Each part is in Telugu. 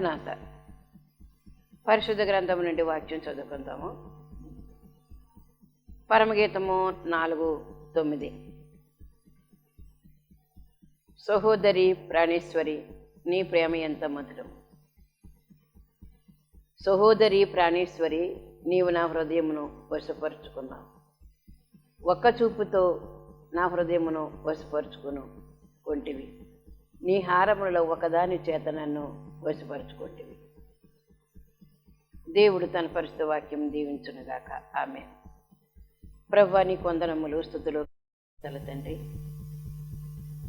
మరణాత పరిశుద్ధ గ్రంథం నుండి వాక్యం చదువుకుందాము. పరమగీతము నాలుగు తొమ్మిది. సహోదరి ప్రాణేశ్వరి నీ ప్రేమ ఎంత మధురం. సహోదరి ప్రాణేశ్వరి నీవు నా హృదయమును వశపరుచుకున్నావు. ఒక్క చూపుతో నా హృదయమును వశపరుచుకును కొంటివి. నీ హారములలో ఒకదాని చేత నన్ను వశపరుచుకుంటివి దేవుడు తన పరిశుద్ధ వాక్యం దీవించునుగాక. ఆమె ప్రభు నీ కొందనములు స్థుతులు తల తండ్రి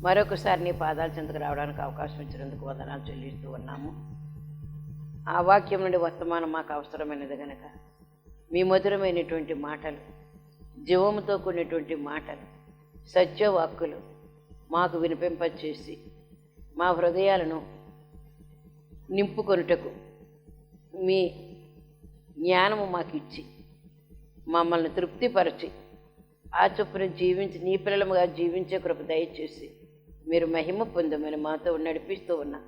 మరొకసారి నీ పాదాల చెంతకు రావడానికి అవకాశం ఇచ్చినందుకు వందనాలు చెల్లిస్తూ ఉన్నాము. ఆ వాక్యం నుండి వర్తమానం మాకు అవసరమైనది గనక. మీ మధురమైనటువంటి మాటలు జీవముతో కూడినటువంటి మాటలు సత్యవాక్కులు మాకు వినిపింపచేసి మా హృదయాలను నింపుకొనుటకు మీ జ్ఞానము మాకు ఇచ్చి మమ్మల్ని తృప్తిపరచి ఆ చొప్పున జీవించి నీ పిల్లలుగా జీవించే కృప దయచేసి మీరు మహిమ పొందమని మాతో నడిపిస్తూ ఉన్నా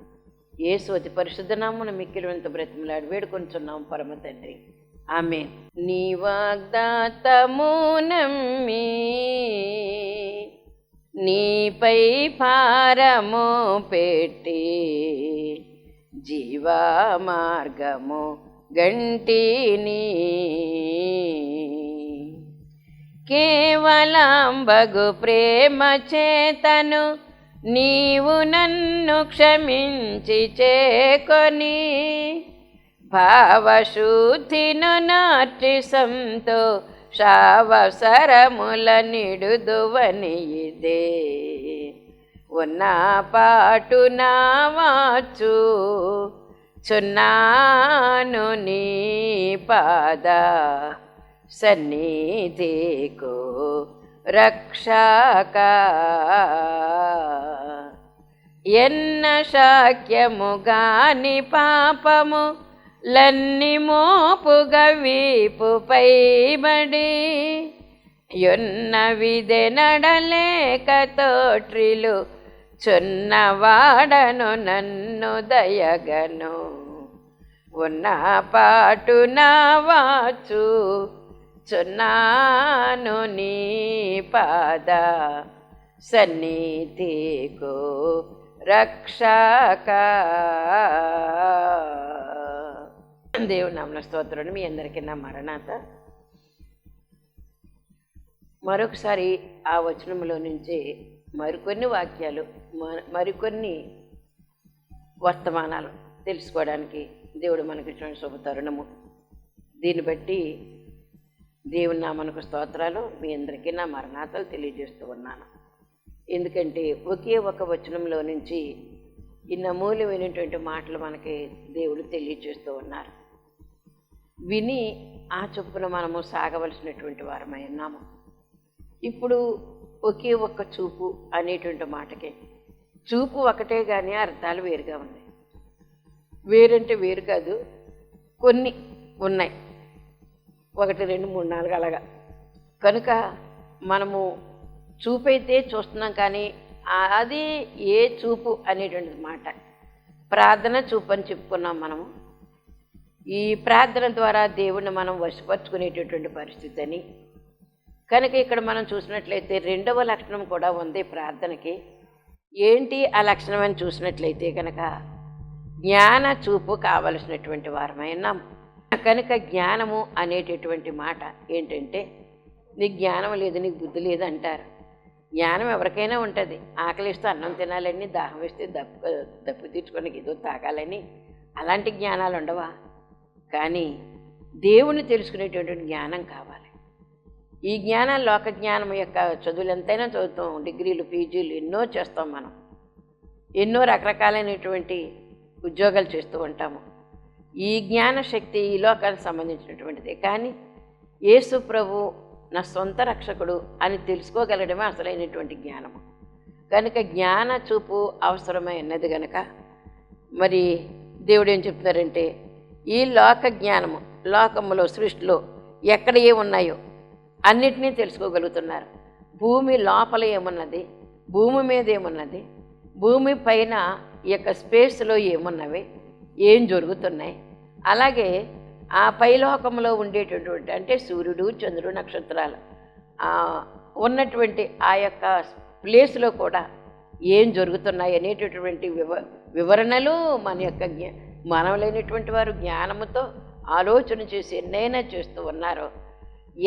యేసు అతి పరిశుద్ధ నామమున మిక్కిలివంత బ్రతిమలాడి వేడుకొంచున్నాం పరమ తండ్రి. ఆమె నీ వాగ్దాతము నమ్మి నీపై భారము పెట్టి జీవా మార్గము గంటిని. కేవలం బగు ప్రేమ చేతను నీవు నన్ను క్షమించి చేకొని భావశుద్ధిను నాటి సంతో శావసరముల నిడుదువని ఇదే ఉన్న పాటు నావాచు చున్నాను నీ పాద సన్నిధికు రక్షక. ఎన్న శాక్యముగాని పాపము లన్ని మోపుగా వీపుపై బడి యొన్న విదె నడలేక తోట్రిలు చున్నవాడను నన్ను దయగను. ఉన్న పాటు నా వాచు చున్నాను నీ పాద. సన్నిధికు రక్షక. దేవుని నామన స్తోత్రుడు మీ అందరికీ నా మరణాత. మరొకసారి ఆ వచనంలో నుంచి మరికొన్ని వాక్యాలు మ- మరికొన్ని వర్తమానాలు తెలుసుకోవడానికి దేవుడు మనకి ఇచ్చిన శుభ తరుణము దీన్ని బట్టి దేవుని నామనకు స్తోత్రాలు మీ అందరికీ నా మరణాతలు తెలియజేస్తూ ఉన్నాను. ఎందుకంటే ఒకే ఒక వచనంలో నుంచి ఈ నమూల్యమైనటువంటి మాటలు మనకి దేవుడు తెలియజేస్తూ ఉన్నారు. విని ఆ చొప్పున మనము సాగవలసినటువంటి వారమై ఉన్నాము. ఇప్పుడు ఒకే ఒక్క చూపు అనేటువంటి మాటకి. చూపు ఒకటే కానీ అర్థాలు వేరుగా ఉన్నాయి. వేరంటే వేరు కాదు కొన్ని ఉన్నాయి. ఒకటి రెండు మూడు నాలుగు అలాగా. కనుక మనము చూపైతే చూస్తున్నాం కానీ అది ఏ చూపు అనేటువంటి మాట. ప్రార్థన చూపు అని చెప్పుకున్నాం మనము. ఈ ప్రార్థన ద్వారా దేవుణ్ణి మనం వశపరుచుకునేటటువంటి పరిస్థితి అని కనుక ఇక్కడ మనం చూసినట్లయితే రెండవ లక్షణం కూడా ఉంది ప్రార్థనకి. ఏంటి ఆ లక్షణం అని చూసినట్లయితే కనుక జ్ఞాన చూపు కావలసినటువంటి వారమైనా కనుక జ్ఞానము అనేటటువంటి మాట ఏంటంటే నీకు జ్ఞానం లేదు నీకు బుద్ధి లేదు అంటారు. జ్ఞానం ఎవరికైనా ఉంటుంది. ఆకలిస్తే అన్నం తినాలని దాహం వేస్తే దప్పు దప్పు తీర్చుకోనికి ఏదో తాగాలని అలాంటి జ్ఞానాలు ఉండవా? కానీ దేవుని తెలుసుకునేటటువంటి జ్ఞానం కావాలి. ఈ జ్ఞానం లోక జ్ఞానం యొక్క చదువులు ఎంతైనా చదువుతాం డిగ్రీలు పీజీలు ఎన్నో చేస్తాం మనం. ఎన్నో రకరకాలైనటువంటి ఉద్యోగాలు చేస్తూ ఉంటాము. ఈ జ్ఞాన శక్తి ఈ లోకానికి సంబంధించినటువంటిదే. కానీ యేసు ప్రభు నా సొంత రక్షకుడు అని తెలుసుకోగలడమే అసలైనటువంటి జ్ఞానము. కనుక జ్ఞాన చూపు అవసరమైనది గనక మరి దేవుడు ఏం చెప్తున్నారంటే ఈ లోక జ్ఞానము లోకములో సృష్టిలో ఎక్కడ ఏ ఉన్నాయో అన్నిటినీ తెలుసుకోగలుగుతున్నారు. భూమి లోపల ఏమున్నది? భూమి మీద ఏమున్నది? భూమి పైన ఈ యొక్క స్పేస్లో ఏమున్నవి? ఏం జరుగుతున్నాయి? అలాగే ఆ పైలోకంలో ఉండేటటువంటి అంటే సూర్యుడు చంద్రుడు నక్షత్రాలు ఉన్నటువంటి ఆ యొక్క ప్లేస్లో కూడా ఏం జరుగుతున్నాయి అనేటటువంటి వివ వివరణలు మన యొక్క జ్ఞా మనవలైనటువంటి వారు జ్ఞానముతో ఆలోచన చేసి ఎన్నైనా చేస్తూ ఉన్నారు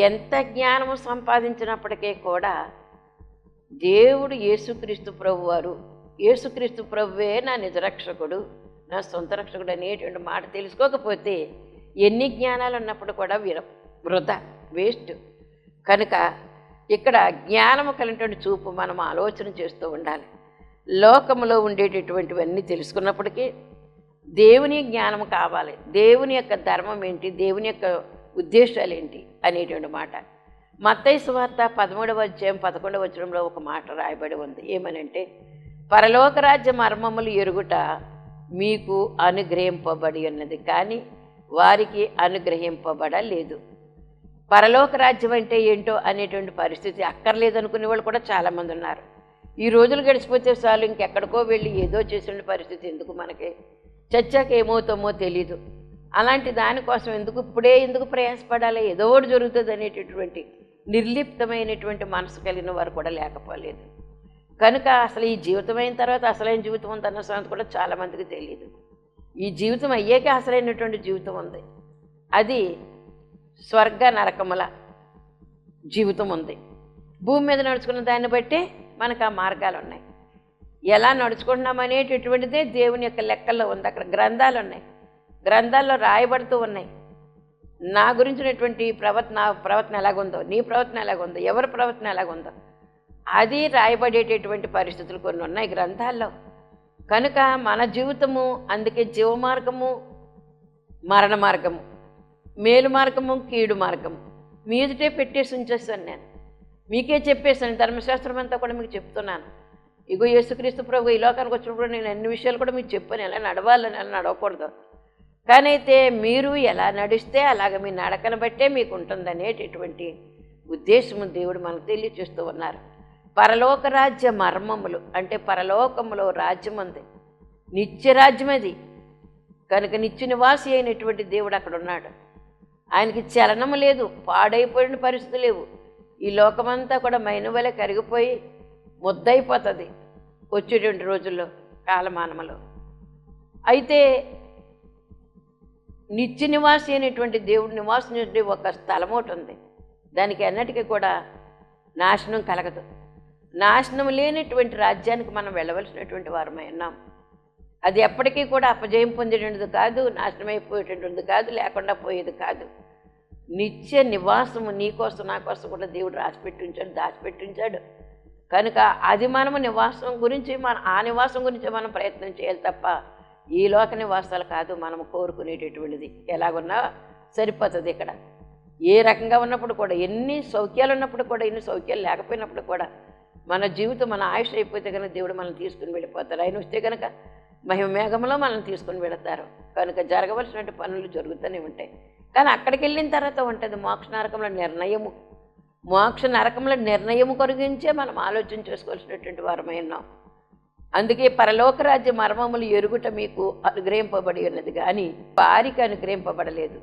ఎంత జ్ఞానము సంపాదించినప్పటికీ కూడా దేవుడు యేసుక్రీస్తు ప్రభు వారు యేసుక్రీస్తు ప్రభువే నా నిజరక్షకుడు నా సొంత రక్షకుడు అనేటువంటి మాట తెలుసుకోకపోతే ఎన్ని జ్ఞానాలు ఉన్నప్పుడు కూడా విర వృధా వేస్ట్. కనుక ఇక్కడ జ్ఞానము కలిగినటువంటి చూపు మనం ఆలోచన చేస్తూ ఉండాలి. లోకములో ఉండేటటువంటివన్నీ తెలుసుకున్నప్పటికీ దేవుని జ్ఞానం కావాలి. దేవుని యొక్క ధర్మం ఏంటి? దేవుని యొక్క ఉద్దేశాలు ఏంటి? అనేటువంటి మాట. మత్తయ్య సువార్త పదమూడవ అధ్యాయం పదకొండవ వచనంలో ఒక మాట రాయబడి ఉంది. ఏమనంటే పరలోక రాజ్య మర్మములు ఎరుగుట మీకు అనుగ్రహింపబడి ఉన్నది కానీ వారికి అనుగ్రహింపబడలేదు. పరలోక రాజ్యం అంటే ఏంటో అనేటువంటి పరిస్థితి అక్కర్లేదు అనుకునే వాళ్ళు కూడా చాలామంది ఉన్నారు. ఈ రోజులు గడిచిపోతే చాలు ఇంకెక్కడికో వెళ్ళి ఏదో చేసిన పరిస్థితి ఎందుకు మనకి? చచ్చాక ఏమవుతామో తెలీదు. అలాంటి దానికోసం ఎందుకు ఇప్పుడే ఎందుకు ప్రయాసపడాలి? ఏదో ఒకటి జరుగుతుంది అనేటటువంటి నిర్లిప్తమైనటువంటి మనసు కలిగిన వారు కూడా లేకపోలేదు. కనుక అసలు ఈ జీవితం అయిన తర్వాత అసలైన జీవితం ఉందన్న సంగతి కూడా చాలామందికి తెలియదు ఈ జీవితం అయ్యాక అసలైనటువంటి జీవితం ఉంది. అది స్వర్గ నరకముల జీవితం ఉంది. భూమి మీద నడుచుకున్న దాన్ని బట్టి మనకు ఆ మార్గాలు ఉన్నాయి ఎలా నడుచుకుంటున్నాం అనేటటువంటిదే దేవుని యొక్క లెక్కల్లో ఉంది. అక్కడ గ్రంథాలు ఉన్నాయి గ్రంథాల్లో రాయబడుతూ ఉన్నాయి. నా గురించినటువంటి ప్రవర్తన నా ప్రవర్తన ఎలాగుందో నీ ప్రవర్తన ఎలాగుందో ఎవరి ప్రవర్తన ఎలాగుందో అది రాయబడేటటువంటి పరిస్థితులు కొన్ని ఉన్నాయి గ్రంథాల్లో. కనుక మన జీవితము అందుకే జీవ మార్గము మరణ మార్గము మేలు మార్గము కీడు మార్గము. మీదుటే పెట్టేసి ఉంచేస్తాను నేను. మీకే చెప్పేసాను ధర్మశాస్త్రం అంతా కూడా మీకు చెప్తున్నాను. ఇగో యేసుక్రీస్తు ప్రభు ఈ లోకానికి వచ్చినప్పుడు నేను అన్ని విషయాలు కూడా మీకు చెప్పాను. ఎలా నడవాలని ఎలా నడవకూడదు. కానీ అయితే మీరు ఎలా నడిస్తే అలాగ మీ నడకను బట్టే మీకు ఉంటుందనేటటువంటి ఉద్దేశము దేవుడు మనకు తెలియచేస్తూ ఉన్నారు. పరలోక రాజ్య మర్మములు అంటే పరలోకములో రాజ్యం ఉంది నిత్య రాజ్యం అది. కనుక నిత్య నివాసి అయినటువంటి దేవుడు అక్కడ ఉన్నాడు. ఆయనకి చలనము లేదు పాడైపోయిన పరిస్థితి లేవు. ఈ లోకమంతా కూడా మైనవలే కరిగిపోయి ముద్దయిపోతుంది వచ్చేటువంటి రోజుల్లో కాలమానములో. అయితే నిత్య నివాసి అయినటువంటి దేవుడి నివాసం నుండి ఒక స్థలం ఒకటి ఉంది దానికి అన్నిటికీ కూడా నాశనం కలగదు. నాశనం లేనటువంటి రాజ్యానికి మనం వెళ్ళవలసినటువంటి వారమై ఉన్నాం. అది ఎప్పటికీ కూడా అపజయం పొందేటువంటిది కాదు నాశనం అయిపోయేటటువంటిది కాదు లేకుండా పోయేది కాదు. నిత్య నివాసము నీ కోసం నా కోసం కూడా దేవుడు రాసిపెట్టించాడు దాచిపెట్టించాడు. కనుక అది మనము నివాసం గురించి మన ఆ నివాసం గురించి మనం ప్రయత్నం చేయాలి తప్ప ఈ లోక నివాసాలు కాదు మనం కోరుకునేటటువంటిది. ఎలాగున్నా సరిపోతుంది ఇక్కడ. ఏ రకంగా ఉన్నప్పుడు కూడా ఎన్ని సౌఖ్యాలు ఉన్నప్పుడు కూడా ఎన్ని సౌఖ్యాలు లేకపోయినప్పుడు కూడా మన జీవితం మన ఆయుష్ అయిపోతే కనుక దేవుడు మనం తీసుకుని వెళ్ళిపోతారు. ఆయన వస్తే కనుక మహిమేఘంలో మనం తీసుకుని వెళతారు. కనుక జరగవలసినటువంటి పనులు జరుగుతూనే ఉంటాయి. కానీ అక్కడికి వెళ్ళిన తర్వాత ఉంటుంది మోక్ష నరకంలో నిర్ణయము. మోక్ష నరకముల నిర్ణయం కొరిగించే మనం ఆలోచన చేసుకోవాల్సినటువంటి వారమై ఉన్నాం. అందుకే పరలోక రాజ్య మర్మములు ఎరుగుట మీకు అనుగ్రహింపబడి ఉన్నది కానీ వారికి అనుగ్రహింపబడలేదు.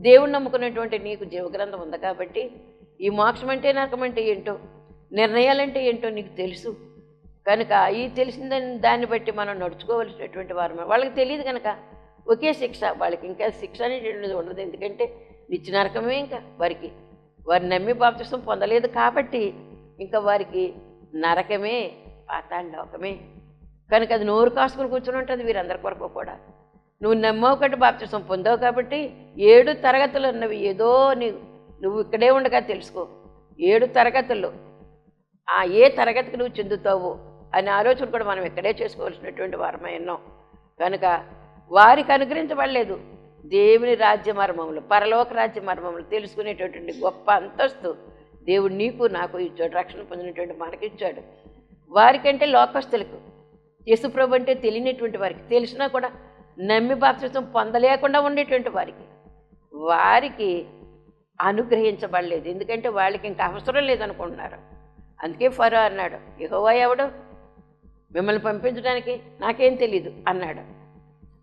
దేవుడు నమ్ముకున్నటువంటి నీకు జీవగ్రంథం ఉంది కాబట్టి ఈ మోక్షం అంటే నరకం అంటే ఏంటో నిర్ణయాలంటే ఏంటో నీకు తెలుసు. కనుక ఈ తెలిసిన దాన్ని దాన్ని బట్టి మనం నడుచుకోవలసినటువంటి వారు వాళ్ళకి తెలియదు కనుక ఒకే శిక్ష వాళ్ళకి ఇంకా శిక్ష అనేటువంటిది ఉండదు. ఎందుకంటే నిత్య నరకమే ఇంకా వారికి. వారు నమ్మి బాప్తిసం పొందలేదు కాబట్టి ఇంకా వారికి నరకమే పాతాళ లోకమే కనుక అది నోరు కాసుకుని కూర్చుని ఉంటుంది వీరందరి కొరకు కూడా. నువ్వు నమ్మవు కాబట్టి బాప్తిసం పొందావు కాబట్టి ఏడు తరగతులు ఉన్నవి. ఏదో నీ నువ్వు ఇక్కడే ఉండగా తెలుసుకో. ఏడు తరగతులు. ఆ ఏ తరగతికి నువ్వు చెందుతావు అనే ఆలోచన కూడా మనం ఇక్కడే చేసుకోవాల్సినటువంటి వారమై ఉన్నాం. కనుక వారికి అనుగ్రహించబడలేదు. దేవుని రాజ్య మర్మములు పరలోక రాజ్య మర్మములు తెలుసుకునేటటువంటి గొప్ప అంతస్తు దేవుడు నీకు నాకు ఇచ్చాడు రక్షణ పొందినటువంటి మనకిచ్చాడు వారికంటే లోకస్తులకు యశుప్రభు అంటే తెలియనటువంటి వారికి తెలిసినా కూడా నమ్మి బాప్తిత్వం పొందలేకుండా ఉండేటువంటి వారికి వారికి అనుగ్రహించబడలేదు. ఎందుకంటే వాళ్ళకి ఇంకా అవసరం లేదనుకుంటున్నారు. అందుకే ఫరో అన్నాడు యహోవా ఎవడు? మిమ్మల్ని పంపించడానికి నాకేం తెలీదు అన్నాడు.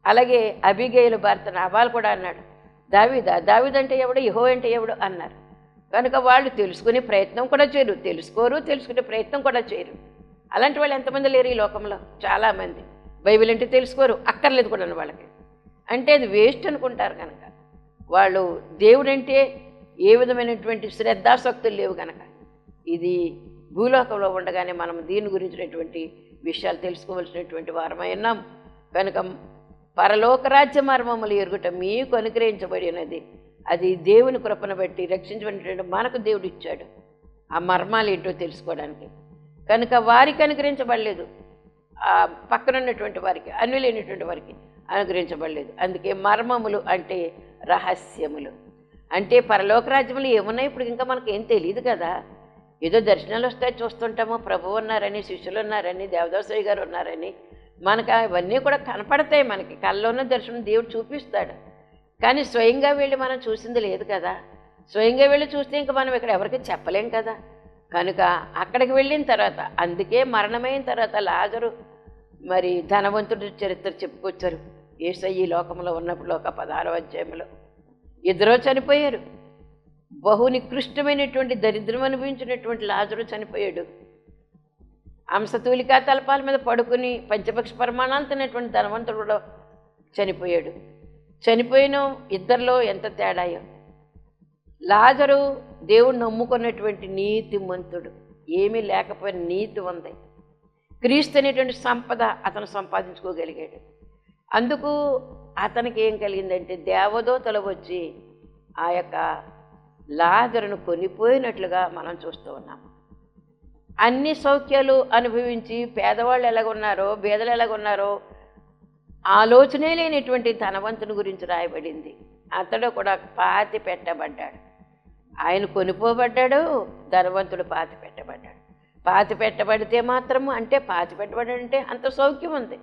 అలాగే అబిగేయులు భర్త నాబాల్ కూడా అన్నాడు దావిద దావిదంటే ఎవడు? యహో అంటే ఎవడు? అన్నారు. కనుక వాళ్ళు తెలుసుకునే ప్రయత్నం కూడా చేయరు తెలుసుకోరు తెలుసుకునే ప్రయత్నం కూడా చేయరు. అలాంటి వాళ్ళు ఎంతమంది లేరు ఈ లోకంలో? చాలామంది. బైబిల్ అంటే తెలుసుకోరు అక్కర్లేదు కూడా వాళ్ళకి. అంటే అది వేస్ట్ అనుకుంటారు కనుక. వాళ్ళు దేవుడంటే ఏ విధమైనటువంటి శ్రద్ధాసక్తులు లేవు కనుక. ఇది భూలోకంలో ఉండగానే మనం దీని గురించినటువంటి విషయాలు తెలుసుకోవలసినటువంటి వారమై ఉన్నాం. కనుక పరలోక రాజ్య మర్మములు ఎరుగుట మీకు అనుగ్రహించబడినది అది దేవుని కృపను బట్టి రక్షించబడినటువంటి మనకు దేవుడు ఇచ్చాడు. ఆ మర్మాలు ఏంటో తెలుసుకోవడానికి. కనుక వారికి అనుగ్రహించబడలేదు. ఆ పక్కన ఉన్నటువంటి వారికి అన్యులైనటువంటి వారికి అనుగ్రహించబడలేదు. అందుకే మర్మములు అంటే రహస్యములు. అంటే పరలోక రాజ్యములు ఏమున్నాయి ఇప్పుడు ఇంకా మనకు ఏం తెలియదు కదా. ఏదో దర్శనాలు వస్తాయి చూస్తుంటాము. ప్రభు ఉన్నారని శిష్యులు ఉన్నారని దేవదాసయ్య గారు ఉన్నారని మనకు అవన్నీ కూడా కనపడతాయి మనకి. కళ్ళలోనే దర్శనం దేవుడు చూపిస్తాడు. కానీ స్వయంగా వెళ్ళి మనం చూసింది లేదు కదా. స్వయంగా వెళ్ళి చూస్తే ఇంకా మనం ఇక్కడ ఎవరికి చెప్పలేం కదా. కనుక అక్కడికి వెళ్ళిన తర్వాత అందుకే మరణమైన తర్వాత లాజరు మరి ధనవంతుడి చరిత్ర చెప్పుకొచ్చారు. ఏసై ఈ లోకంలో ఉన్నప్పుడు ఒక పదహారవ అధ్యాయంలో. ఇద్దరూ చనిపోయారు. బహు నికృష్టమైనటువంటి దరిద్రం అనుభవించినటువంటి లాజరు చనిపోయాడు. అంశతూలికా తలపాల మీద పడుకుని పంచపక్ష పరిమాణాలు తిన్నటువంటి ధనవంతుడు కూడా చనిపోయాడు. చనిపోయిన ఇద్దరిలో ఎంత తేడాయో లాజరు దేవుడు నమ్ముకున్నటువంటి నీతిమంతుడు. ఏమీ లేకపోయిన నీతి ఉంది. క్రీస్తు అనేటువంటి సంపద అతను సంపాదించుకోగలిగాడు. అందుకు అతనికి ఏం కలిగిందంటే దేవదూతలు వచ్చి ఆ యొక్క లాజరును కొనిపోయినట్లుగా మనం చూస్తూ ఉన్నాము అన్ని సౌఖ్యాలు అనుభవించి పేదవాళ్ళు ఎలాగున్నారో బీదలు ఎలాగున్నారో ఆలోచనే లేనిటువంటి ధనవంతుని గురించి రాయబడింది. అతడు కూడా పాతి పెట్టబడ్డాడు. ఆయన కొనిపోబడ్డాడు ధనవంతుడు పాతి పెట్టబడ్డాడు. పాతి పెట్టబడితే మాత్రము అంటే పాతి పెట్టబడ్డాడంటే అంత సౌఖ్యం ఉంది.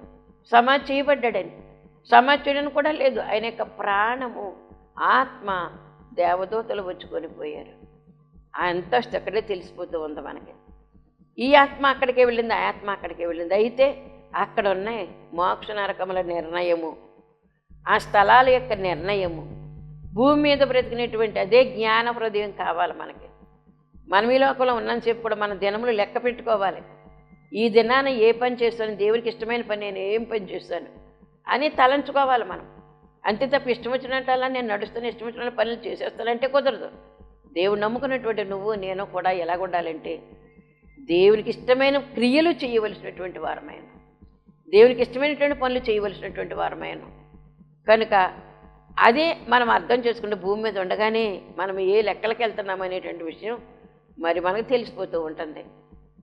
సమాజ్ చేయబడ్డాడని. సమాజ్ చేయడం కూడా లేదు. ఆయన యొక్క ప్రాణము ఆత్మ దేవదూతలు వచ్చి కొనిపోయారు. ఆ అంతస్తు అక్కడే తెలిసిపోతూ ఉంది మనకి. ఈ ఆత్మ అక్కడికే వెళ్ళింది ఆ ఆత్మ అక్కడికే వెళ్ళింది. అయితే అక్కడ ఉన్నాయి మోక్ష నరకముల నిర్ణయము. ఆ స్థలాల యొక్క నిర్ణయము. భూమి మీద బ్రతికినటువంటి అదే జ్ఞాన హృదయం కావాలి మనకి. మనం ఈ లోకంలో చెప్పి కూడా మన దినములు లెక్క పెట్టుకోవాలి. ఈ దినాన ఏ పని చేస్తాను దేవునికి ఇష్టమైన పని నేను ఏం పని చేస్తాను అని తలంచుకోవాలి మనం. అంతే తప్ప ఇష్టం వచ్చినట్టు అలా నేను నడుస్తాను ఇష్టం వచ్చిన పనులు చేసేస్తానంటే కుదరదు. దేవుడు నమ్ముకున్నటువంటి నువ్వు నేను కూడా ఎలాగ ఉండాలంటే దేవునికి ఇష్టమైన క్రియలు చేయవలసినటువంటి వారమైన. దేవునికి ఇష్టమైనటువంటి పనులు చేయవలసినటువంటి వారమైన. కనుక అదే మనం అర్థం చేసుకుంటే భూమి మీద ఉండగానే మనం ఏ లెక్కలకి వెళ్తున్నాం అనేటువంటి విషయం మరి మనకు తెలిసిపోతూ ఉంటుంది.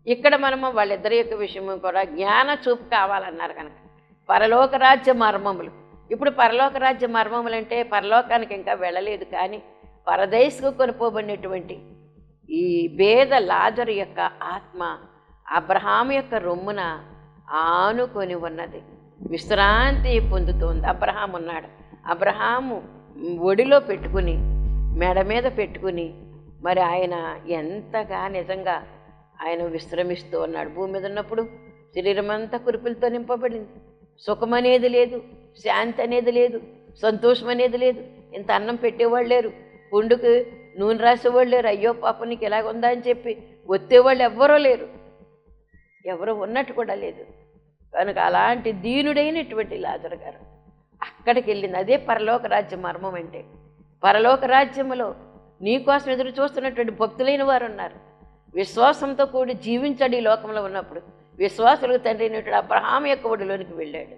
ఇక్కడ మనము వాళ్ళిద్దరి యొక్క విషయం కూడా జ్ఞాన చూపు కావాలన్నారు కనుక. పరలోక రాజ్య మర్మములు. ఇప్పుడు పరలోక రాజ్య మర్మములు అంటే పరలోకానికి ఇంకా వెళ్ళలేదు కానీ పరదేశకు కొనుకోబడినటువంటి ఈ భేద లాజరు యొక్క ఆత్మ అబ్రహాం యొక్క రొమ్మున ఆనుకొని ఉన్నది. విశ్రాంతి పొందుతోంది. అబ్రహాం ఉన్నాడు. అబ్రహాము ఒడిలో పెట్టుకుని మెడ మీద పెట్టుకుని మరి ఆయన ఎంతగా నిజంగా ఆయన విశ్రమిస్తూ ఉన్నాడు. భూమి మీద ఉన్నప్పుడు శరీరం అంతా కురుపులతో నింపబడింది. సుఖం అనేది లేదు శాంతి అనేది లేదు సంతోషం అనేది లేదు. ఇంత అన్నం పెట్టేవాళ్ళు లేరు. పుండుకు నూనె రాసేవాళ్ళు లేరు. అయ్యో పాప నీకు ఎలాగుందా అని చెప్పి ఒత్తేవాళ్ళు ఎవ్వరూ లేరు. ఎవరు ఉన్నట్టు కూడా లేదు. కనుక అలాంటి దీనుడైనటువంటి లాజరు గారు అక్కడికి వెళ్ళింది. అదే పరలోక రాజ్యం మర్మం అంటే. పరలోక రాజ్యములో నీకోసం ఎదురు చూస్తున్నటువంటి భక్తులైన వారు ఉన్నారు. విశ్వాసంతో కూడి జీవించడు ఈ లోకంలో ఉన్నప్పుడు. విశ్వాసులకు తండ్రి అయినటువంటి అబ్రహాం యొక్క ఒడిలోనికి వెళ్ళాడు.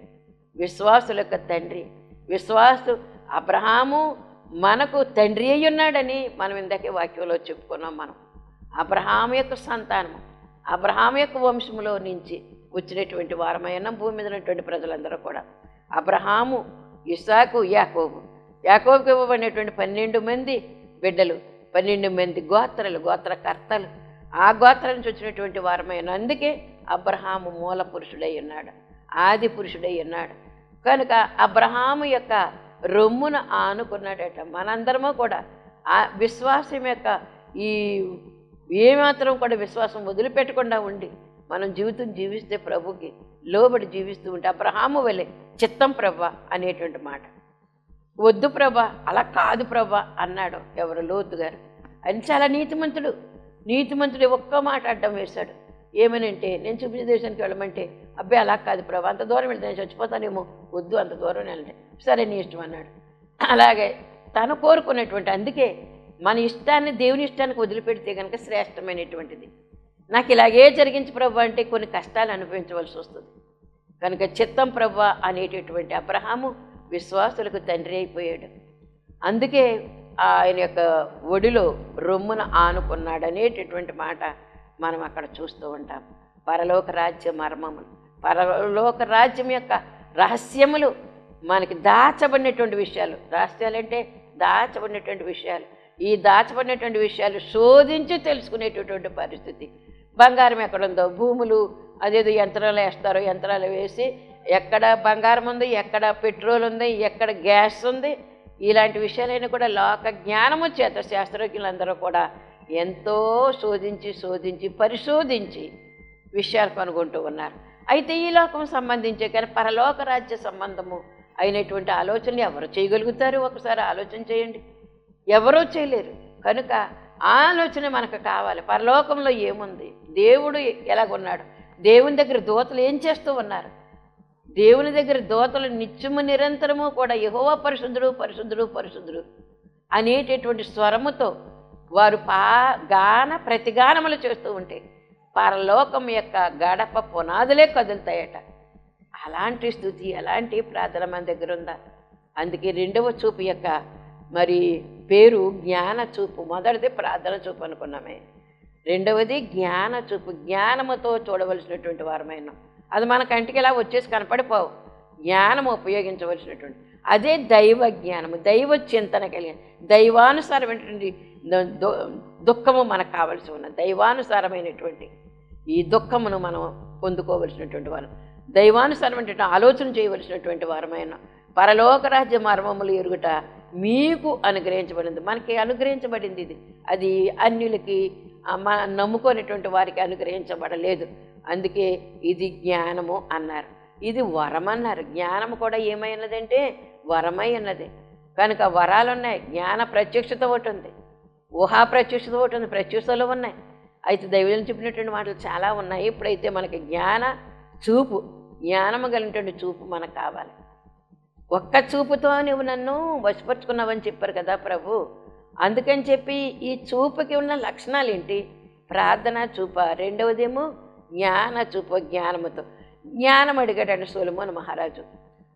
విశ్వాసుల యొక్క తండ్రి. విశ్వాసు అబ్రహాము మనకు తండ్రి అయి ఉన్నాడని మనం ఇందాకే వాక్యంలో చెప్పుకున్నాం మనం. అబ్రహాం యొక్క సంతానము అబ్రహాం యొక్క వంశములో నుంచి వచ్చినటువంటి వారమైన భూమి మీద ఉన్నటువంటి ప్రజలందరూ కూడా. అబ్రహాము ఇసాకు యాకోబు. యాకోబుకి ఇవ్వబడినటువంటి పన్నెండు మంది బిడ్డలు పన్నెండు మంది గోత్రలు గోత్రకర్తలు. ఆ గోత్రం నుంచి వచ్చినటువంటి వారమైన అందుకే అబ్రహాము మూల పురుషుడై ఉన్నాడు ఆది పురుషుడై ఉన్నాడు. కనుక అబ్రహాము యొక్క రొమ్మున ఆనుకున్నాడట. మనందరము కూడా ఆ విశ్వాసం యొక్క ఈ ఏమాత్రం కూడా విశ్వాసం వదిలిపెట్టకుండా ఉండి మనం జీవితం జీవిస్తే ప్రభుకి లోబడి జీవిస్తూ ఉంటే అబ్రహాము వెళ్ళే చిత్తం ప్రభ అనేటువంటి మాట. వద్దు ప్రభ అలా కాదు ప్రభ అన్నాడు ఎవరు లోతు గారు. అని చాలా నీతిమంతుడు నీతిమంతుడు ఒక్క మాట అడ్డం వేశాడు. ఏమనంటే నేను చూపించే దేశానికి వెళ్ళమంటే అబ్బాయి అలా కాదు ప్రభు అంత దూరం వెళ్తే నేను చచ్చిపోతానేమో వద్దు అంత దూరం వెళ్ళండి సరే నీ ఇష్టం అన్నాడు. అలాగే తను కోరుకున్నటువంటి అందుకే మన ఇష్టాన్ని దేవుని ఇష్టానికి వదిలిపెడితే కనుక శ్రేష్టమైనటువంటిది. నాకు ఇలాగే జరిగించి ప్రభు అంటే కొన్ని కష్టాలు అనుభవించవలసి వస్తుంది. కనుక చిత్తం ప్రభు అనేటటువంటి అబ్రహాము విశ్వాసులకు తండ్రి అయిపోయాడు. అందుకే ఆయన యొక్క ఒడిలో రొమ్మున ఆనుకున్నాడు అనేటటువంటి మాట మనం అక్కడ చూస్తూ ఉంటాం. పరలోక రాజ్య మర్మములు. పరలోక రాజ్యం యొక్క రహస్యములు మనకి దాచబడినటువంటి విషయాలు. రహస్యాలంటే దాచబడినటువంటి విషయాలు. ఈ దాచబడినటువంటి విషయాలు శోధించి తెలుసుకునేటటువంటి పరిస్థితి. బంగారం ఎక్కడుందో భూములు అదేదో యంత్రాలు వేస్తారో? యంత్రాలు వేసి ఎక్కడ బంగారం ఉంది? ఎక్కడ పెట్రోల్ ఉంది? ఎక్కడ గ్యాస్ ఉంది? ఇలాంటి విషయాలైనా కూడా లోక జ్ఞానము చేత శాస్త్రజ్ఞులందరూ కూడా ఎంతో శోధించి శోధించి పరిశోధించి విషయాలు కనుగొంటూ ఉన్నారు. అయితే ఈ లోకం సంబంధించే కానీ పరలోక రాజ్య సంబంధము అయినటువంటి ఆలోచనలు ఎవరు చేయగలుగుతారు? ఒకసారి ఆలోచన చేయండి. ఎవరూ చేయలేరు. కనుక ఆలోచన మనకు కావాలి. పరలోకంలో ఏముంది? దేవుడు ఎలాగున్నాడు? దేవుని దగ్గర దూతలు ఏం చేస్తూ ఉన్నారు? దేవుని దగ్గర దోతలు నిత్యము నిరంతరము కూడా యహోవ పరిశుద్ధుడు పరిశుద్ధుడు పరిశుద్ధుడు అనేటటువంటి స్వరముతో వారు పా గాన ప్రతిగానములు చేస్తూ ఉంటే పరలోకం యొక్క గడప పునాదులే కదులుతాయట. అలాంటి స్థుతి అలాంటి ప్రార్థన మన దగ్గర ఉందా? అందుకే రెండవ చూపు యొక్క మరి పేరు జ్ఞాన చూపు. మొదటిది ప్రార్థన చూపు అనుకున్నామే. రెండవది జ్ఞాన చూపు. జ్ఞానముతో చూడవలసినటువంటి వారమైన. అది మన కంటికి ఇలా వచ్చేసి కనపడిపోవు. జ్ఞానం ఉపయోగించవలసినటువంటి. అదే దైవ జ్ఞానము దైవ చింతన కలిగిన. దైవానుసారమైనటువంటి ఏంటండి దుఃఖము మనకు కావలసి ఉన్న దైవానుసారమైనటువంటి ఈ దుఃఖమును మనం పొందుకోవలసినటువంటి వారు. దైవానుసారమైనటువంటి ఆలోచన చేయవలసినటువంటి వారమైన పరలోక రాజ్య మర్మములు ఎరుగుట మీకు అనుగ్రహించబడింది. మనకి అనుగ్రహించబడింది ఇది. అది అన్యులకి మన నమ్ముకునేటువంటి వారికి అనుగ్రహించబడలేదు. అందుకే ఇది జ్ఞానము అన్నారు. ఇది వరం అన్నారు జ్ఞానము కూడా ఏమైనదంటే వరమై ఉన్నది. కనుక వరాలు ఉన్నాయి జ్ఞాన ప్రత్యక్షత ఒకటి ఉంది. ఊహా ప్రత్యుషత ఒకటి ఉంది. ప్రత్యక్షతలు ఉన్నాయి. అయితే దైవం చెప్పినటువంటి మాటలు చాలా ఉన్నాయి. ఇప్పుడైతే మనకి జ్ఞాన చూపు జ్ఞానము కలిగినటువంటి చూపు మనకు కావాలి. ఒక్క చూపుతో నువ్వు నన్ను వశపరుచుకున్నావని చెప్పారు కదా ప్రభు. అందుకని చెప్పి ఈ చూపుకి ఉన్న లక్షణాలు ఏంటి? ప్రార్థన చూప రెండవదేమో జ్ఞాన చూపు జ్ఞానముతో. జ్ఞానం అడిగాడండి సోలమోన్ మహారాజు.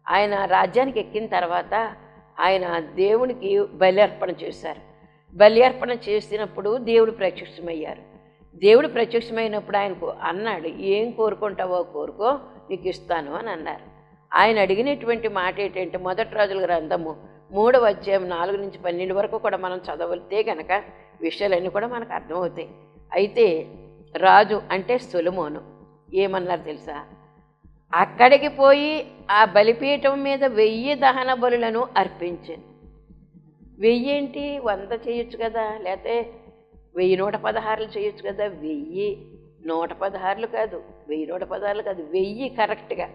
ఆయన రాజ్యానికి ఎక్కిన తర్వాత ఆయన దేవునికి బలి అర్పణ చేశారు. బలి అర్పణ చేసినప్పుడు దేవుడు ప్రత్యక్షమయ్యారు. దేవుడు ప్రత్యక్షమైనప్పుడు ఆయనకు అన్నాడు ఏం కోరుకుంటావో కోరుకో నీకు ఇస్తాను అని అన్నారు. ఆయన అడిగినటువంటి మాట ఏంటంటే మొదటి రాజుల గ్రంథము మూడవ అధ్యాయం నాలుగు నుంచి పన్నెండు వరకు కూడా మనం చదవలితే గనక విషయాలన్నీ కూడా మనకు అర్థమవుతాయి. అయితే రాజు అంటే సొలమోను. ఏమన్నారు తెలుసా? అక్కడికి పోయి ఆ బలిపీఠం మీద వెయ్యి దహన బలులను అర్పించింది వెయ్యి ఏంటి వంద చేయొచ్చు కదా. లేకపోతే వెయ్యి నూట పదహారులు చేయొచ్చు కదా. వెయ్యి నూట పదహారులు కాదు. వెయ్యి నూట పదహారులు కాదు. వెయ్యి కరెక్ట్గా.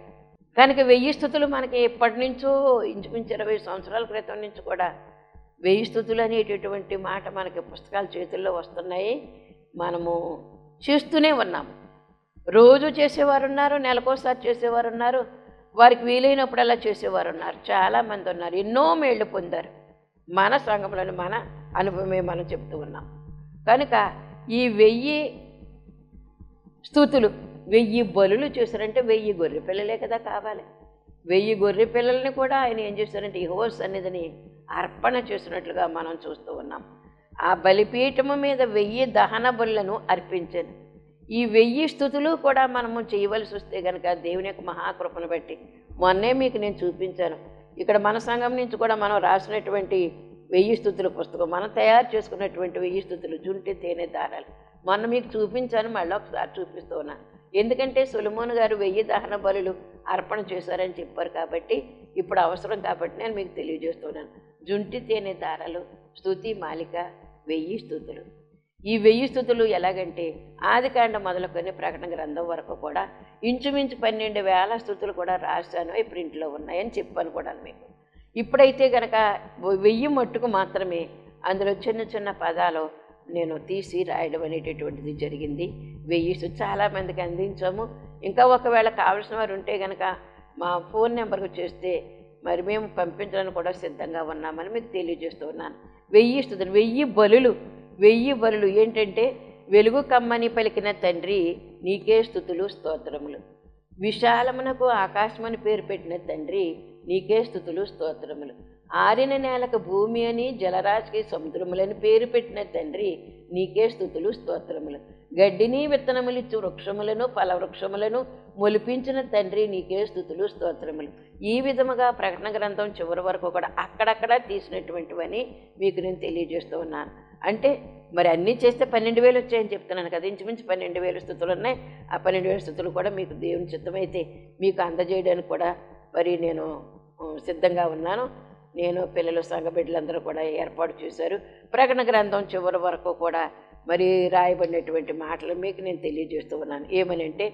కనుక వెయ్యి స్థుతులు మనకి ఎప్పటి నుంచో ఇంచుమించు ఇరవై సంవత్సరాల క్రితం నుంచి కూడా వెయ్యి స్థుతులు అనేటటువంటి మాట మనకి పుస్తకాల చేతుల్లో వస్తున్నాయి. మనము చేస్తూనే ఉన్నాము. రోజు చేసేవారు ఉన్నారు నెలకోసారి చేసేవారు ఉన్నారు వారికి వీలైనప్పుడల్లా చేసేవారు ఉన్నారు. చాలామంది ఉన్నారు. ఎన్నో మేళ్ళు పొందారు. మన సంఘంలోని మన అనుభవమే మనం చెప్తూ ఉన్నాం. కనుక ఈ వెయ్యి స్థుతులు వెయ్యి బలులు చూసారంటే వెయ్యి గొర్రె పిల్లలే కదా కావాలి. వెయ్యి గొర్రె పిల్లల్ని కూడా ఆయన ఏం చేశారంటే ఇహో సన్నిధిని అర్పణ చేసినట్లుగా మనం చూస్తూ ఉన్నాం. ఆ బలిపీఠము మీద వెయ్యి దహన బలులను అర్పించాను ఈ వెయ్యి స్థుతులు కూడా మనము చేయవలసి వస్తే కనుక దేవుని యొక్క మహాకృపను బట్టి మొన్నే మీకు నేను చూపించాను. ఇక్కడ మన సంఘం నుంచి కూడా మనం రాసినటువంటి వెయ్యి స్థుతుల పుస్తకం మనం తయారు చేసుకున్నటువంటి వెయ్యి స్థుతులు జుంటి తేనె దారాలు. మొన్న మీకు చూపించాను మళ్ళీ ఒకసారి చూపిస్తూ ఉన్నాను ఎందుకంటే సులమోన్ గారు వెయ్యి దహన బలులు అర్పణ చేశారని చెప్పారు కాబట్టి ఇప్పుడు అవసరం కాబట్టి నేను మీకు తెలియజేస్తున్నాను. జుంటి తేనె దారాలు స్థుతి మాలిక వెయ్యి స్థుతులు. ఈ వెయ్యి స్థుతులు ఎలాగంటే ఆదికాండ మొదలుకొని ప్రకటన గ్రంథం వరకు కూడా ఇంచుమించు పన్నెండు వేల స్థుతులు కూడా రాశాను అవి ప్రింట్లో ఉన్నాయని చెప్పాను కూడా మీకు. ఇప్పుడైతే కనుక వెయ్యి మట్టుకు మాత్రమే అందులో చిన్న చిన్న పదాలు నేను తీసి రాయడం అనేటటువంటిది జరిగింది. వెయ్యి చాలామందికి అందించాము. ఇంకా ఒకవేళ కావలసిన వారు ఉంటే కనుక మా ఫోన్ నెంబర్కు చేస్తే మరి మేము పంపించడానికి కూడా సిద్ధంగా ఉన్నామని మీకు తెలియజేస్తూ ఉన్నాను. వెయ్యి స్థుతులు వెయ్యి బలులు వెయ్యి వరులు ఏంటంటే వెలుగు కమ్మని పలికిన తండ్రి నీకే స్థుతులు స్తోత్రములు. విశాలమునకు ఆకాశమని పేరు పెట్టిన తండ్రి నీకే స్థుతులు స్తోత్రములు. ఆరిన నేలకు భూమి అని జలరాశికి సముద్రములని పేరు పెట్టిన తండ్రి నీకే స్థుతులు స్తోత్రములు. గడ్డిని విత్తనములిచ్చు వృక్షములను ఫలవృక్షములను మొలిపించిన తండ్రి నీకే స్థుతులు స్తోత్రములు. ఈ విధముగా ప్రకటన గ్రంథం చివరి వరకు కూడా అక్కడక్కడ తీసినటువంటివని మీకు నేను తెలియజేస్తూ ఉన్నాను. అంటే మరి అన్నీ చేస్తే పన్నెండు వేలు వచ్చాయని చెప్తున్నాను కదా ఇంచుమించు పన్నెండు వేలు స్థుతులు ఉన్నాయి. ఆ పన్నెండు వేల స్థుతులు కూడా మీకు దేవుని చిత్తమైతే మీకు అందజేయడానికి కూడా మరి నేను సిద్ధంగా ఉన్నాను. నేను పిల్లలు సంఘ బిడ్డలందరూ కూడా ఏర్పాటు చేశారు. ప్రకటన గ్రంథం చివరి వరకు కూడా మరి రాయబడినటువంటి మాటలు మీకు నేను తెలియజేస్తూ ఉన్నాను. ఏమని అంటే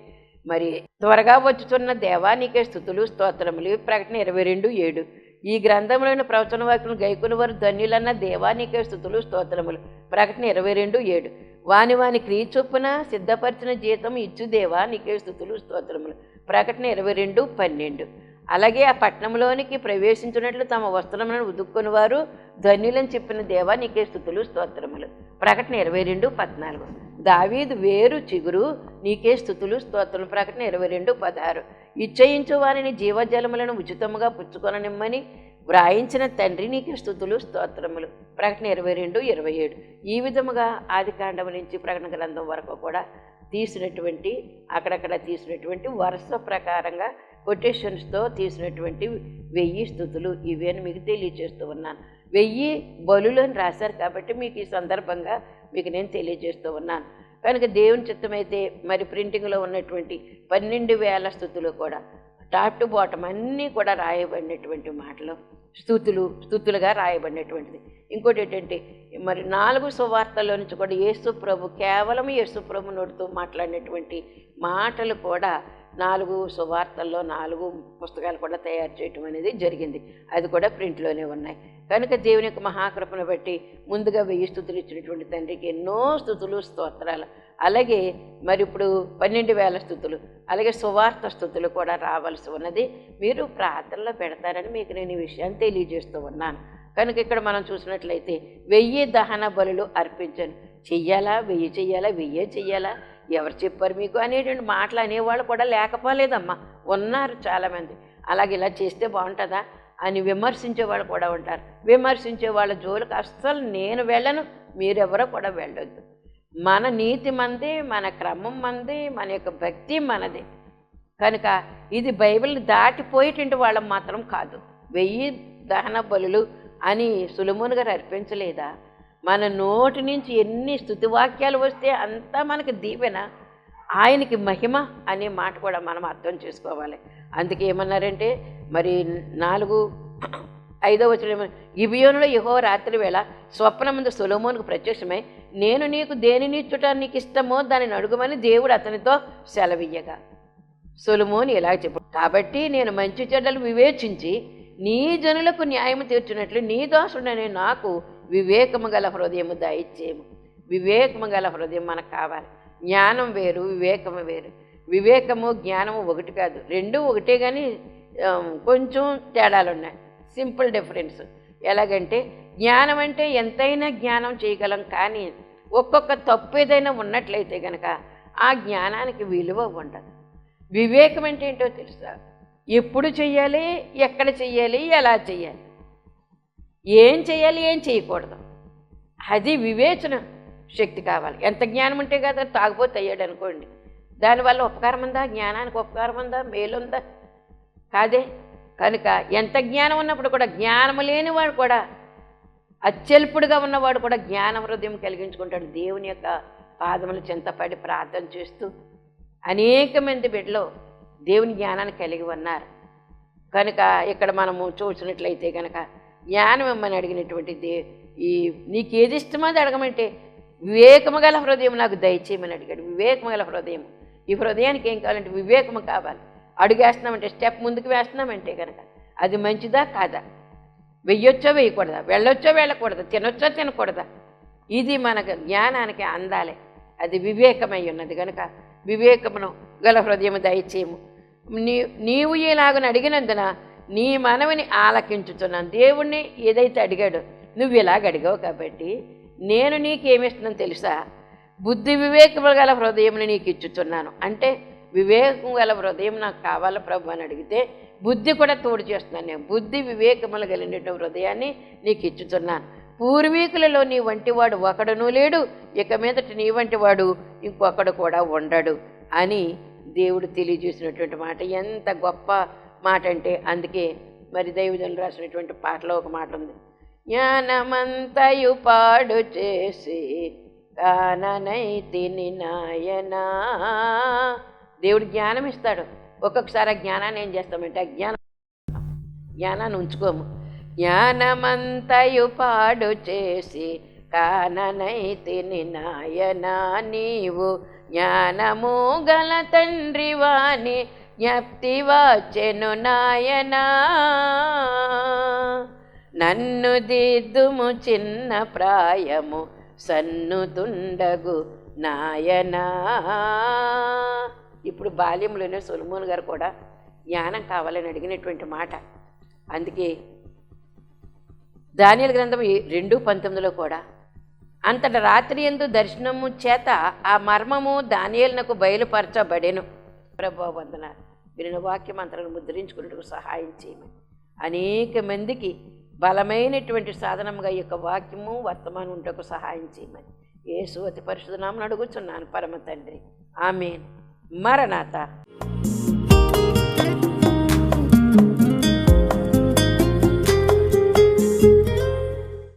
మరి త్వరగా వచ్చుతున్న దేవానికే స్థుతులు స్తోత్రములు ప్రకటన ఇరవై రెండు ఏడు. ఈ గ్రంథంలోని ప్రవచన వాక్యం గైకుని వారు ధన్యులన్న దేవానికే స్థుతులు స్తోత్రములు. ప్రకటన ఇరవై రెండు ఏడు. వాని వాని క్రియ చొప్పున సిద్ధపరిచిన జీతం ఇచ్చు దేవా నీకే స్థుతులు స్తోత్రములు. ప్రకటన ఇరవై రెండు పన్నెండు. అలాగే ఆ పట్టణంలోనికి ప్రవేశించినట్లు తమ వస్త్రములను ఉదుక్కుని వారు ధన్యులని చెప్పిన దేవా నీకే స్థుతులు స్తోత్రములు. ప్రకటన ఇరవై రెండు పద్నాలుగు. దావీదు వేరు చిగురు నీకే స్థుతులు స్తోత్రం ప్రకటన ఇరవై రెండు పదహారు. ఇచ్చయించు వారిని జీవజలములను ఉచితముగా పుచ్చుకొననిమ్మని వ్రాయించిన తండ్రి నీకే స్థుతులు స్తోత్రములు. ప్రకటన ఇరవై రెండు ఇరవై ఏడు. ఈ విధముగా ఆది కాండం నుంచి ప్రకటన గ్రంథం వరకు కూడా తీసినటువంటి అక్కడక్కడ తీసినటువంటి వరుస ప్రకారంగా కొటేషన్స్తో తీసినటువంటి వెయ్యి స్థుతులు ఇవి అని మీకు తెలియజేస్తూ ఉన్నాను. వెయ్యి బలులను అని రాశారు కాబట్టి మీకు ఈ సందర్భంగా మీకు నేను తెలియజేస్తూ ఉన్నాను. కనుక దేవుని చిత్తమైతే మరి ప్రింటింగ్లో ఉన్నటువంటి పన్నెండు వేల స్థుతులు కూడా టాప్ టు బాటమ్ అన్నీ కూడా రాయబడినటువంటి మాటలు స్థుతులు స్థుతులుగా రాయబడినటువంటిది. ఇంకోటి ఏంటంటే మరి నాలుగు సువార్తల్లో నుంచి కూడా యేసు ప్రభు కేవలం యేసు ప్రభు నోడుతూ మాట్లాడినటువంటి మాటలు కూడా నాలుగు సువార్తల్లో నాలుగు పుస్తకాలు కూడా తయారు చేయటం అనేది జరిగింది. అది కూడా ప్రింట్లోనే ఉన్నాయి. కనుక దేవుని యొక్క మహాకృపను బట్టి ముందుగా వెయ్యి స్థుతులు ఇచ్చినటువంటి తండ్రికి ఎన్నో స్థుతులు స్తోత్రాలు. అలాగే మరి ఇప్పుడు పన్నెండు వేల స్థుతులు అలాగే సువార్త స్థుతులు కూడా రావాల్సి ఉన్నది. మీరు ప్రార్థనలో పెడతారని మీకు నేను ఈ విషయాన్ని తెలియజేస్తూ ఉన్నాను. కనుక ఇక్కడ మనం చూసినట్లయితే వెయ్యి దహన బలులు అర్పించాను. చెయ్యాలా? వెయ్యి చెయ్యాలా? వెయ్యే చెయ్యాలా? ఎవరు చెప్పారు మీకు అనేటువంటి మాటలు అనేవాళ్ళు కూడా లేకపోలేదమ్మా. ఉన్నారు చాలామంది. అలాగే ఇలా చేస్తే బాగుంటుందా అని విమర్శించే వాళ్ళు కూడా ఉంటారు. విమర్శించే వాళ్ళ జోలికి అస్సలు నేను వెళ్ళను మీరెవరో కూడా వెళ్ళొద్దు. మన నీతి మంది మన క్రమం మంది మన యొక్క భక్తి మనది. కనుక ఇది బైబిల్ని దాటిపోయేటువంటి వాళ్ళం మాత్రం కాదు. వెయ్యి దహన బలులు అని సులుమును గారు అర్పించలేదా? మన నోటి నుంచి ఎన్ని స్థుతివాక్యాలు వస్తే అంతా మనకి దీవెన. ఆయనకి మహిమ అనే మాట కూడా మనం అర్థం చేసుకోవాలి. అందుకే ఏమన్నారంటే మరి నాలుగు ఐదో వచ్చిన గిబియోనులో యహో రాత్రి వేళ స్వప్నముందు సొలోమోనుకు ప్రత్యక్షమై నేను నీకు దేనిని ఇచ్చుట నీకు ఇష్టమో దానిని అడుగుమని దేవుడు అతనితో సెలవియ్యగా. సులుమోని ఇలా చెప్పు కాబట్టి నేను మంచి చెడ్డలు వివేచించి నీ జనులకు న్యాయం తీర్చినట్లు నీ దోషుడనే నాకు వివేకము గల హృదయము దయచేయము. వివేకము గల హృదయం మనకు కావాలి. జ్ఞానం వేరు వివేకము వేరు. వివేకము జ్ఞానము ఒకటి కాదు. రెండు ఒకటే కానీ కొంచెం తేడాలు ఉన్నాయి. Simple difference. ఎలాగంటే జ్ఞానం అంటే ఎంతైనా జ్ఞానం చేయగలం కానీ ఒక్కొక్క తప్పు ఏదైనా ఉన్నట్లయితే కనుక ఆ జ్ఞానానికి విలువ ఉండదు. వివేకం అంటే ఏంటో తెలుసా? ఎప్పుడు చెయ్యాలి ఎక్కడ చెయ్యాలి ఎలా చెయ్యాలి? ఏం చేయాలి ఏం చేయకూడదు. అది వివేచన శక్తి కావాలి. ఎంత జ్ఞానం ఉంటే కదా తాగిపోతే అయ్యాడు అనుకోండి. దానివల్ల ఉపకారం ఉందా జ్ఞానానికి ఉపకారం ఉందా మేలుందా? కాదే. కనుక ఎంత జ్ఞానం ఉన్నప్పుడు కూడా జ్ఞానం లేనివాడు కూడా అత్యల్పుడుగా ఉన్నవాడు కూడా జ్ఞాన హృదయం కలిగించుకుంటాడు. దేవుని యొక్క పాదములు చింతపడి ప్రార్థన చేస్తూ అనేక మంది బిడ్డలు దేవుని జ్ఞానాన్ని కలిగి ఉన్నారు. కనుక ఇక్కడ మనము చూసినట్లయితే కనుక జ్ఞానం ఇమ్మని అడిగినటువంటి దే ఈ నీకు ఏది ఇష్టమో అది అడగమంటే వివేకము గల హృదయం నాకు దయచేయమని అడిగాడు. వివేకము గల హృదయం. ఈ హృదయానికి ఏం కావాలంటే వివేకము కావాలి. అడుగేస్తున్నామంటే స్టెప్ ముందుకు వేస్తున్నామంటే కనుక అది మంచిదా కాదా? వెయ్యొచ్చో వేయకూడదా వెళ్ళొచ్చో వెళ్ళకూడదా? తినొచ్చో తినకూడదా? ఇది మనకు జ్ఞానానికి అందాలే. అది వివేకమై ఉన్నది కనుక వివేకమును గల హృదయము దయచేయము. నీ నీవు ఇలాగని అడిగినందున నీ మనవిని ఆలకించుతున్నాను దేవుణ్ణి ఏదైతే అడిగాడో నువ్వు ఇలాగ అడిగావు కాబట్టి నేను నీకేమిస్తున్నాను తెలుసా? బుద్ధి వివేకము గల హృదయం నీకు ఇచ్చుతున్నాను అంటే వివేకం గల హృదయం నాకు కావాలా ప్రభు అని అడిగితే బుద్ధి కూడా తోడు చేస్తున్నాను నేను. బుద్ధి వివేకములు కలిగిన హృదయాన్ని నీకు ఇచ్చుతున్నాను పూర్వీకులలో నీ వంటివాడు ఒకడును లేడు. ఇక మీదట నీ వంటివాడు ఇంకొకడు కూడా ఉండడు అని దేవుడు తెలియజేసినటువంటి మాట. ఎంత గొప్ప మాట అంటే అందుకే మరి దైవజనులు రాసినటువంటి పాటలో ఒక మాట ఉంది జ్ఞానమంతయు పాడు చేసి కాననైతిని నాయనా. దేవుడు జ్ఞానం ఇస్తాడు. ఒక్కొక్కసారి ఆ జ్ఞానాన్ని ఏం చేస్తామంటే ఆ జ్ఞానం జ్ఞానాన్ని ఉంచుకోము. జ్ఞానమంతయు పాడు చేసి కాననైతిని నాయనా నీవు జ్ఞానము గల తండ్రి వాణి. జ్ఞప్తి వచ్చెను నాయనా నన్ను దిద్దుము చిన్న ప్రాయము సన్నుతుండగు నాయనా. ఇప్పుడు బాల్యంలోనే సొలమోన్ గారు కూడా జ్ఞానం కావాలని అడిగినటువంటి మాట. అందుకే దానియల గ్రంథం ఈ రెండు పంతొమ్మిదిలో కూడా అంతట రాత్రి ఎందు దర్శనము చేత ఆ మర్మము దానియలకు బయలుపరచబడెను. ప్రభా వందన వాక్య వాక్యమంత్రాలను ముద్రించుకున్నట్టుకు సహాయం చేయమని అనేక మందికి బలమైనటువంటి సాధనంగా ఈ యొక్క వాక్యము వర్తమానం ఉంటకు సహాయం చేయమని యేసు అతి పరిశుధనామని అడుగుచున్నాను పరమ తండ్రి. ఆమెన్. మరణాత.